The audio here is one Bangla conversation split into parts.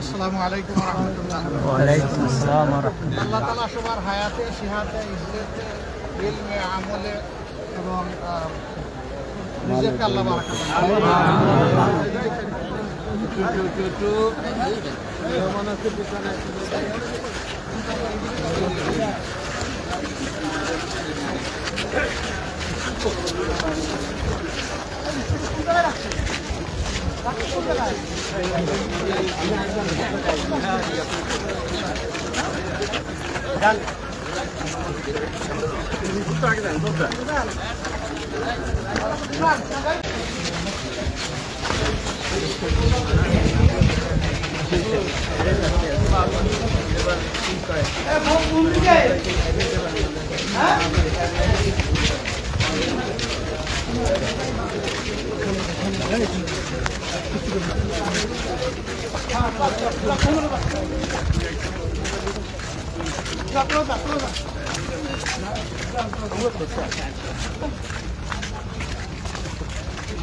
আসসালামু আলাইকুম রহমতুল্লাহ ওয়ালাইকুম আসসালাম রহমতুল্লাহ আল্লাহ তালা সবার হায়াতে সিহাতে ইজতে ইলমে আমলে এবং Done. Продолжение следует...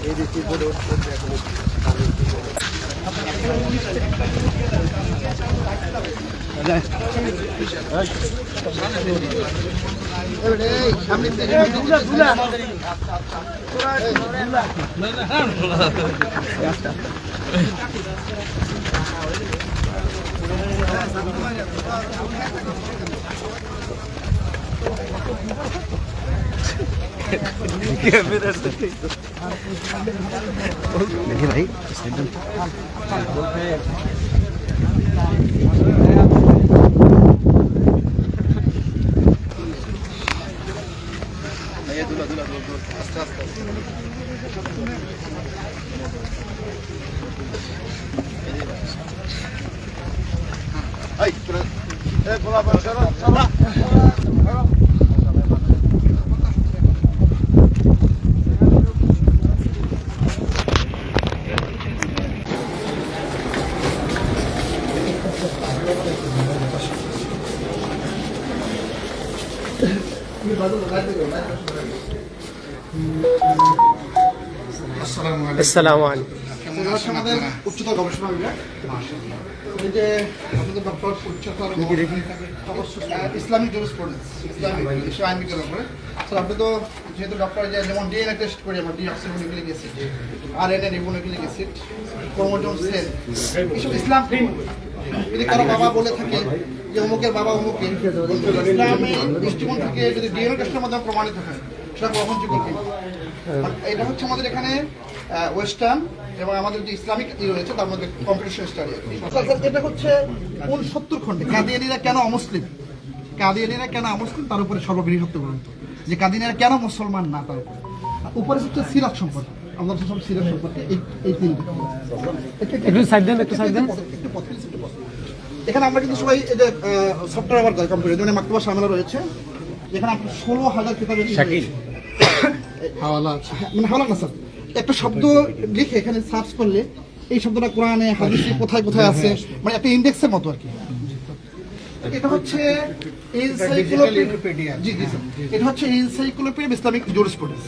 এই বৃষ্টির পরে সামনে আহ, নিজেকে আল্লাহ বারাকা দেখি ভাই আসসালামু আলাইকুম আসসালামু আলাইকুম। আমাদের উচ্চতর গবেষণা বিভাগ যে আমাদের ডক্টর উচ্চতর ইসলামিক যেহেতু ডক্টর যেমন ডিএনএ টেস্ট করি আমরা deoxyribonucleic acid R N A ribonucleic acid chromosome cell এসব ইসলাম কারও বাবা বলে থাকে যে অমুকের বাবা অমুকের ইসলামী দৃষ্টিকোণ থেকে যদি প্রমাণিত হয় সেটা গ্রহণযোগ্য এটা হচ্ছে আমাদের এখানে ওয়েস্টার্ন এবং আমাদের যে ইসলামিক ই রয়েছে তার মধ্যে কম্পিটিশন স্টাডি এটা হচ্ছে কোন সত্তর খণ্ডে কাদিয়ানিরা কেন অমুসলিম? কাদিয়ানিরা কেন অমুসলিম? তার উপরে সর্ববৃহত্ত গ্রন্থ। যে কাদিয়ানিরা কেন মুসলমান না তার উপরে। উপরে হচ্ছে সিরাত সম্পর্কে আমরা সব সিরাত সম্পর্কে এই এই তিনটে একটু সাইড দেন একটু সাইড দেন। এখানে আমরা কিন্তু সবাই এই যে সফটওয়্যার ব্যবহার করি কম্পিউটার যেমন মাকতুবা সামলা রয়েছে। আপনার ষোলো হাজার কিতাবের হাওয়ালা মানে হাওয়ালা না স্যার একটা শব্দ লিখে এখানে সার্চ করলে এই শব্দটা কোরআনে হাদিসে কোথায় কোথায় আছে? মানে একটা ইন্ডেক্সের মতো আর কি। এটা হচ্ছে encyclopedia জি জি এটা হচ্ছে এনসাইক্লোপিডিয়া ইসলামিক জুরিসপ্রুডেন্স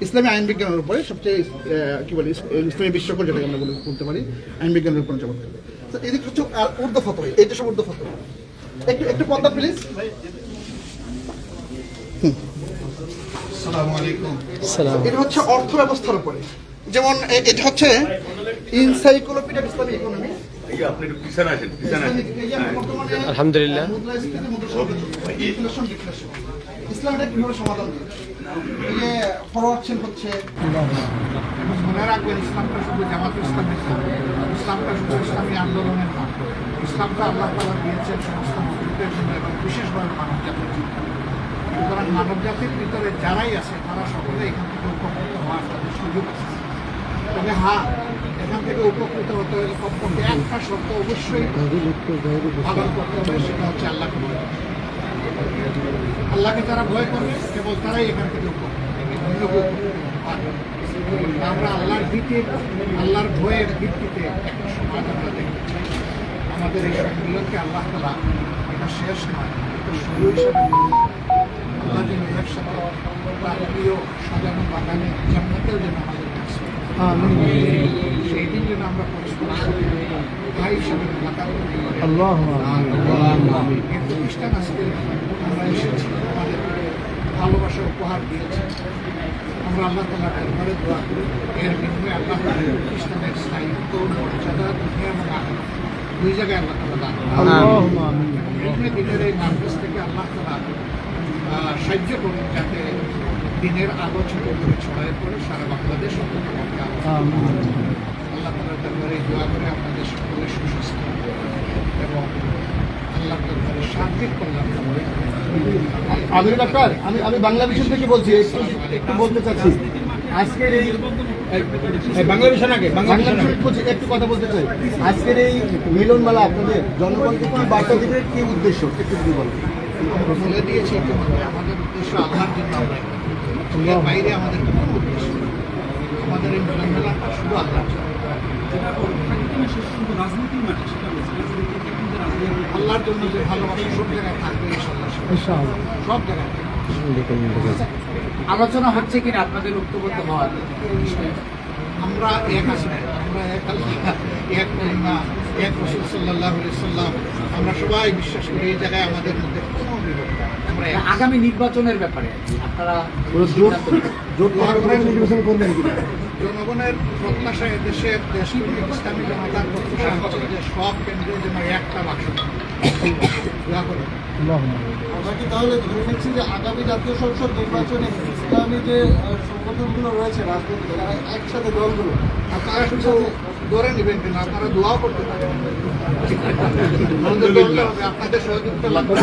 ইসলামী আইন বিজ্ঞানের উপরে সবচেয়ে কি বলি ইস- ইসলামী বিশ্বকোষ যেটাকে আমরা বলতে পারি আইন বিজ্ঞানের উপরে তো এদিকে হচ্ছে আহ, উর্দু ফতোয়া সব উর্দু ফতোয়া। একটু একটু পদ্মা প্লিজ সালাম এটা হচ্ছে অর্থ ব্যবস্থার উপরে। যেমন এটা হচ্ছে ইনসাইক্লোপিডিয়া ইসলামী ইকোনমি আলহামদুলিল্লাহ। ইসলাম কীভাবে সমাধান যে ফরওয়ার্ড হচ্ছে। মনে রাখবেন ইসলামটা শুধু জামাত ইসলাম ইসলাম ইসলামটা শুধু ইসলামী আন্দোলনের নাম ইসলামটা আল্লাহ তালা দিয়েছেন সমস্ত মুসলিমদের জন্য এবং বিশেষভাবে মানব জাতির জন্য। সুতরাং মানব জাতির ভিতরে যারাই আছে, তারা সকলে এখান থেকে উপকৃত হওয়ার তাদের সুযোগ আছে তবে হ্যাঁ এখান থেকে উপকৃত হতে হলে কমপক্ষে একটা শর্ত অবশ্যই পালন করতে হবে, সেটা হচ্ছে আল্লাহকে ভয়। আল্লাহকে যারা ভয় করবে কেবল তারাই এখান থেকে। আমরা আল্লাহর ভিত্তি আল্লাহর ভয়ের ভিত্তিতে একটা সমাজ আমরা চাই আমাদের এই সম্মিলনকে আল্লাহ তালা এটা শেষ নয়, এটা শুরু হিসাবে সাজানো বাগানে জান্নাতেও যেন আমাদের সেই দিন যেন আমরা পরস্পর ভাই হিসাবে আজকে আমরা এসেছি আমাদের ভালোবাসা উপহার দিয়েছে আমরা আল্লাহ তালা দরবারে দোয়া করি এর বিনিময়ে আল্লাহ তালা প্রতিষ্ঠানের স্থায়িত্ব মর্যাদা দুনিয়া এবং দুই জায়গায় আল্লাহ তালা দান দিনের এই মার্কেজ থেকে আল্লাহ তালা সাহায্য করুন যাতে দিনের আলো ছোট করে ছড়ায় পড়ে সারা বাংলাদেশ আল্লাহ তালার দরবারে দোয়া করে আপনাদের সকলের সুস্বাস্থ্য এবং আল্লাহ দরবারে কল্যাণ আমি ডাক্তার আমি আমি বাংলাদেশের থেকে বলছি একটু একটু বলতে চাচ্ছি। আজকের এই বাংলাদেশ নাকি বাংলাদেশের বলছি, একটু কথা বলতে চাই। আজকের এই মিলন মেলা আপনাদের জনগণকে কি বার্তা দিবে কি উদ্দেশ্য? একটু যদি বলেন। বলে দিয়েছি আমাদের উদ্দেশ্য আল্লাহর জন্য আমরা এর বাইরে আমাদের কোনো উদ্দেশ্য আমাদের এই মিলন মেলাটা শুধু আল্লাহর জন্য। আল্লাহর জন্য যে ভালোবাসা সব জায়গায় থাকবে ইনশাআল্লাহ। সব জায়গায় আলোচনা হচ্ছে কিনা? আপনাদের ঐক্যবদ্ধ হওয়ার। আমরা এক আছি না। আমরা এক আল্লাহ। এক কন্যা এক রসুল সাল্লাহ সাল্লাম আমরা সবাই বিশ্বাস করি এই জায়গায় আমাদের মধ্যে কোনো নেই। আগামী নির্বাচনের ব্যাপারে আপনারা নির্বাচন করবেন জনগণের প্রত্যাশা দেশের দেশপ্রেমিক ইসলামী জনতার প্রত্যাশা হচ্ছে যে সব কেন্দ্রে যেন একটা বাক্স। আমরা কি তাহলে ধরে নিচ্ছি যে আগামী জাতীয় সংসদ নির্বাচনে ইসলামী যে সংগঠনগুলো রয়েছে রাজনৈতিক তারা একসাথে দলগুলো আপনারা শুধু ধরে নেবেন কিনা আপনারা দোয়াও করতে পারেন। আপনাদের সহযোগিতা লাগবে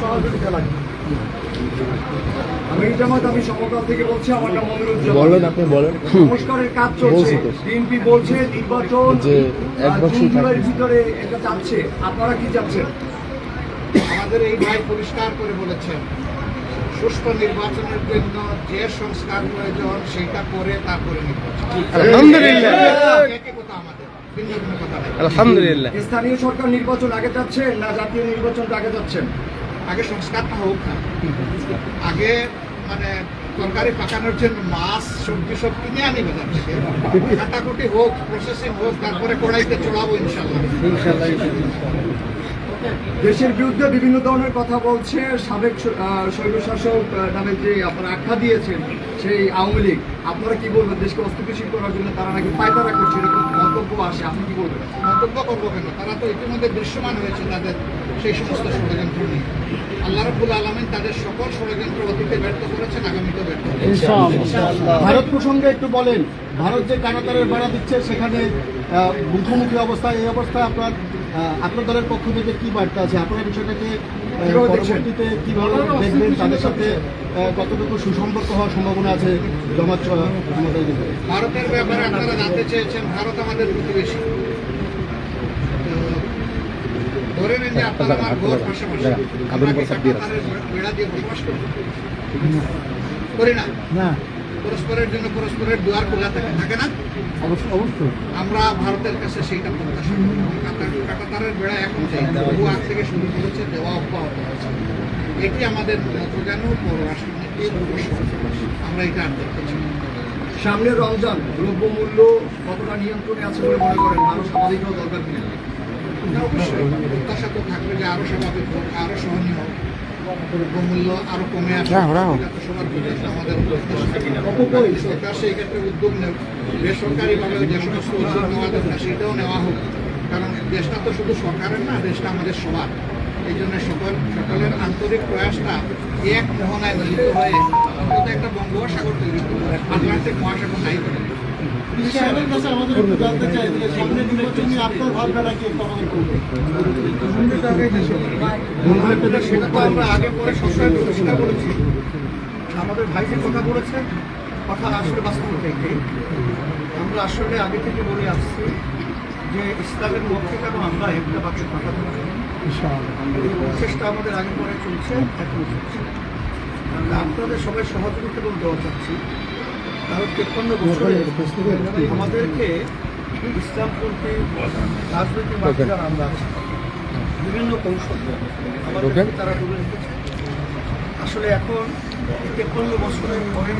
সহযোগিতা লাগবে। আমি জামাত আমি সমকাল থেকে বলছি আমার নাম বলেন আপনি বলেন। সংস্কারের কাজ চলছে। বিএনপি বলছে নির্বাচন যে এক বছর জুন জুলাইয়ের থাকবে। ভিতরে এটা চাচ্ছে আপনারা কি চাচ্ছেন আমাদের এই ভাই পরিষ্কার করে বলেছেন সুষ্ঠু নির্বাচনের জন্য যে সংস্কার প্রয়োজন সেটা করে তারপরে নির্বাচন। আলহামদুলিল্লাহ। একই কথা আমাদের। ভিন্ন ভিন্ন কথা নাই। আলহামদুলিল্লাহ। স্থানীয় সরকার নির্বাচন আগে যাচ্ছেন না জাতীয় নির্বাচনটা আগে যাচ্ছেন আগে সংস্কারটা হোক না। আগে মানে তরকারি পাকানোর জন্য মাছ সবজি সব কিনে আনি বাজার কাটাকুটি হোক প্রসেসিং হোক তারপরে কড়াইতে চড়াবো ইনশাল্লাহ। দেশের বিরুদ্ধে বিভিন্ন ধরনের কথা বলছে। সাবেক স্বৈরশাসক নামে যে আপনারা আখ্যা দিয়েছেন সেই আওয়ামী লীগ আপনারা কি বলবেন? দেশকে অস্থিতিশীল করার জন্য তারা নাকি পায়তারা করছে? এরকম মন্তব্য আসে। আপনি কি বলবেন? মন্তব্য করব কেন? তারা তো ইতিমধ্যে দৃশ্যমান হয়েছে তাদের সেই সমস্ত ষড়যন্ত্র নিয়ে। আল্লাহ রব্বুল আলমিন তাদের সকল ষড়যন্ত্র অতীতে ব্যর্থ করেছেন আগামীতে ব্যর্থ ভারত প্রসঙ্গে একটু বলেন ভারত যে কানাতারের ভাড়া দিচ্ছে সেখানে মুখোমুখি অবস্থা এই অবস্থায় আপনার আপনার দলের পক্ষ থেকে কি বার্তা আছে? আপনারা বিষয়টাকে পরবর্তীতে কীভাবে দেখবেন তাদের সাথে কতটুকু সুসম্পর্ক হওয়ার সম্ভাবনা আছে? জমাত ভারতের ব্যাপারে আপনারা জানতে চেয়েছেন ভারত আমাদের প্রতিবেশী। ধরে নিন যে আপনারা আমার ঘর পাশাপাশি আমরা কি বেড়া দিয়ে বসবাস করি করি না? না। পরস্পরের জন্য পরস্পরের দুয়ার খোলা থাকে থাকে না? অবশ্যই। আমরা ভারতের কাছে সেইটা প্রত্যাশা করি এবং কাতার কাটাতারের বেড়া এখন যাই বহু আগ থেকে শুরু করেছে দেওয়া অব্যাহত আছে। এটি আমাদের প্রধান পররাষ্ট্রনীতির। আমরা এটা আনতে পারছি চাই না। সামনের রমজান দ্রব্যমূল্য কতটা নিয়ন্ত্রণে আছে বলে মনে করেন? মানুষ আমাদেরও দরকার কিনা? অবশ্যই। প্রত্যাশা তো থাকবে যে আরও স্বাভাবিক হোক আরও সহনীয় হোক। উদ্যোগ নেব বেসরকারিভাবে যে সমস্ত উদ্যোগ নেওয়া দরকার কারণ দেশটা তো শুধু সরকারের না দেশটা আমাদের সবার এই জন্য সকল সকলের আন্তরিক প্রয়াসটা এক মোহনায় মিলিত হয়ে একটা বঙ্গোপসাগর তৈরি করবে আটলান্টিক মহাসাগর নাই করে সেটা তো আমরা আগে প্রতিষ্ঠা করেছি আমাদের ভাই যে কথা বলেছেন কথা আসলে বাস্তব থেকে আমরা আসলে আগে থেকে বলে আসছি যে ইসলামের পক্ষে কেন আমরা একটা বাক্যের কথা বলছি প্রচেষ্টা আমাদের আগে পরে চলছে। এখনও চলছে আপনাদের সবাই সহযোগিতা এবং দেওয়া চাচ্ছি কারণ তেপ্পান্ন বছরে আমাদেরকে ইসলামপন্থী রাজনৈতিক আমরা বিভিন্ন কৌশল আমাদেরকে তারা রেখেছে আসলে এখন তেপ্পান্ন বছরের পরে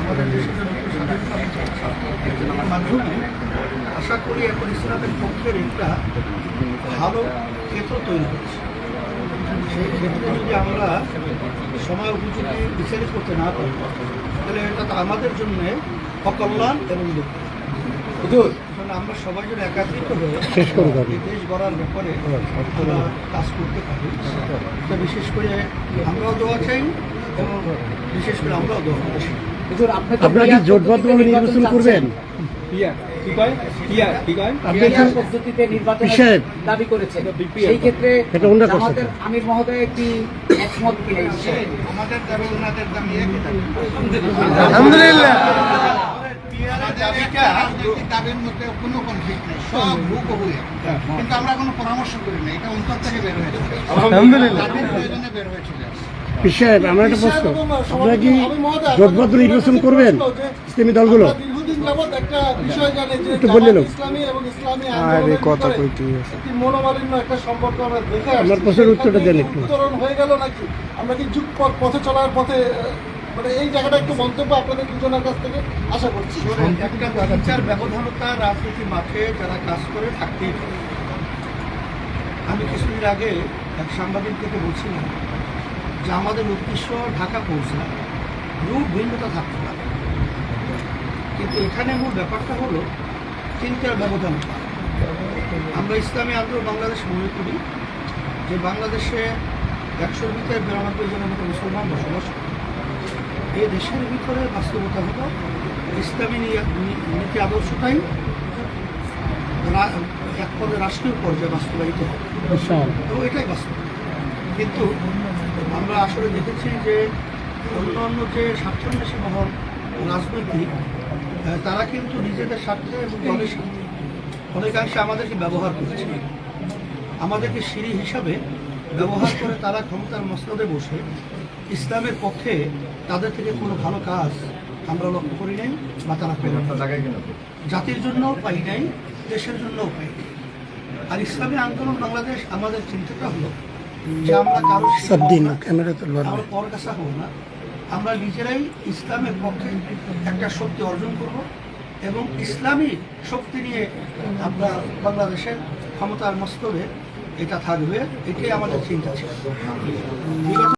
আমাদের দেশের জন্য একটু মাধ্যমে আশা করি এখন ইসলামের পক্ষের একটা ভালো ক্ষেত্র তৈরি হচ্ছে। সেই ক্ষেত্রে যদি আমরা সময় উপযোগী বিচারিত করতে না পারি তাহলে এটা তো আমাদের জন্য অকল্যাণ এবং দুঃখ। আমরা সবাই যেন একাত্রিত হয়ে শেষ করে দেশ গড়ার ব্যাপারে আমরা কাজ করতে পারি। তো বিশেষ করে আমরাও দোয়া চাই এবং বিশেষ করে আমরাও দোয়া আপনি আপনারা কি জোটবদ্ধভাবে নির্বাচন করবেন? কি কয়? পিয়া কি কয়? আপনি পদ্ধতিতে নির্বাচনের দাবি করেছেন? সেই ক্ষেত্রে এটা ওনারা করছে। আমাদের আমির মহোদয় একটি একমত কি আমাদের দাবি ওনাদের দাবি একই আলহামদুলিল্লাহ। আমাদের একটা রাজনৈতিক দাবির মধ্যে কোনো কনফ্লিক্ট নেই সব ভুক হয়ে কিন্তু আমরা কোনো পরামর্শ করি না এটা অন্তর থেকে বের হয়েছে। আলহামদুলিল্লাহ। প্রয়োজনে বের চলে আমার একটা প্রশ্ন। আপনারা কি জোটবদ্ধ নির্বাচন করবেন? ইসলামী দলগুলো? আমরা একটা বিষয় জানি যে একটু বললেন জামাত না। ইসলামী এবং ইসলামী আন্দোলনের ভিতরে একটি মনোমালিন্য একটা সম্পর্ক আমরা দেখে আমার প্রশ্নের উত্তরটা দেন একটু। উত্তরণ হয়ে গেল নাকি? আমরা কি যুগ পথে চলার পথে মানে এই জায়গাটা একটু মন্তব্য আপনাদের দুজনের কাছ থেকে আশা করছি। শোনেন, একটা বিচার ব্যবধানতা রাজনীতি মাঠে যারা কাজ করে থাকতেই আমি কিছুদিন আগে এক সাংবাদিক থেকে বলছিলাম যে আমাদের উদ্দেশ্য ঢাকা পৌঁছা রূপ ভিন্নতা থাকতে পারে। কিন্তু এখানে মূল ব্যাপারটা হলো চিন্তার ব্যবধান। আমরা ইসলামী আন্দোলন বাংলাদেশ মনে করি যে বাংলাদেশে একশোর ভিতরে বিরানব্বই জনের মতো মুসলমান বসবাস করে। এই দেশের ভিতরে বাস্তবতা হলো ইসলামী নীতি আদর্শটাই এক পদে রাষ্ট্রীয় পর্যায়ে বাস্তবায়িত হবে এবং এটাই বাস্তব। কিন্তু আমরা আসলে দেখেছি যে অন্যান্য যে স্বার্থান্বেষী মহল রাজনৈতিক তারা কিন্তু নিজেদের স্বার্থে এবং দলের স্বার্থে অনেকাংশে আমাদেরকে ব্যবহার করছে। আমাদেরকে সিঁড়ি হিসাবে ব্যবহার করে তারা ক্ষমতার মসনদে বসে ইসলামের পক্ষে তাদের থেকে কোনো ভালো কাজ আমরা লক্ষ্য করি নাই বা তারা পেল না। জাতির জন্য পাই নাই দেশের জন্যও পাই নাই। আর ইসলামী আন্দোলন বাংলাদেশ আমাদের চিন্তাটা হলো যে আমরা কারও আমরা পর কাছে হব না। আমরা নিজেরাই ইসলামের পক্ষে একটা শক্তি অর্জন করব এবং ইসলামী শক্তি নিয়ে আমরা বাংলাদেশের ক্ষমতার মস্তবে এটা থাকবে, এটাই আমাদের চিন্তা ছিল।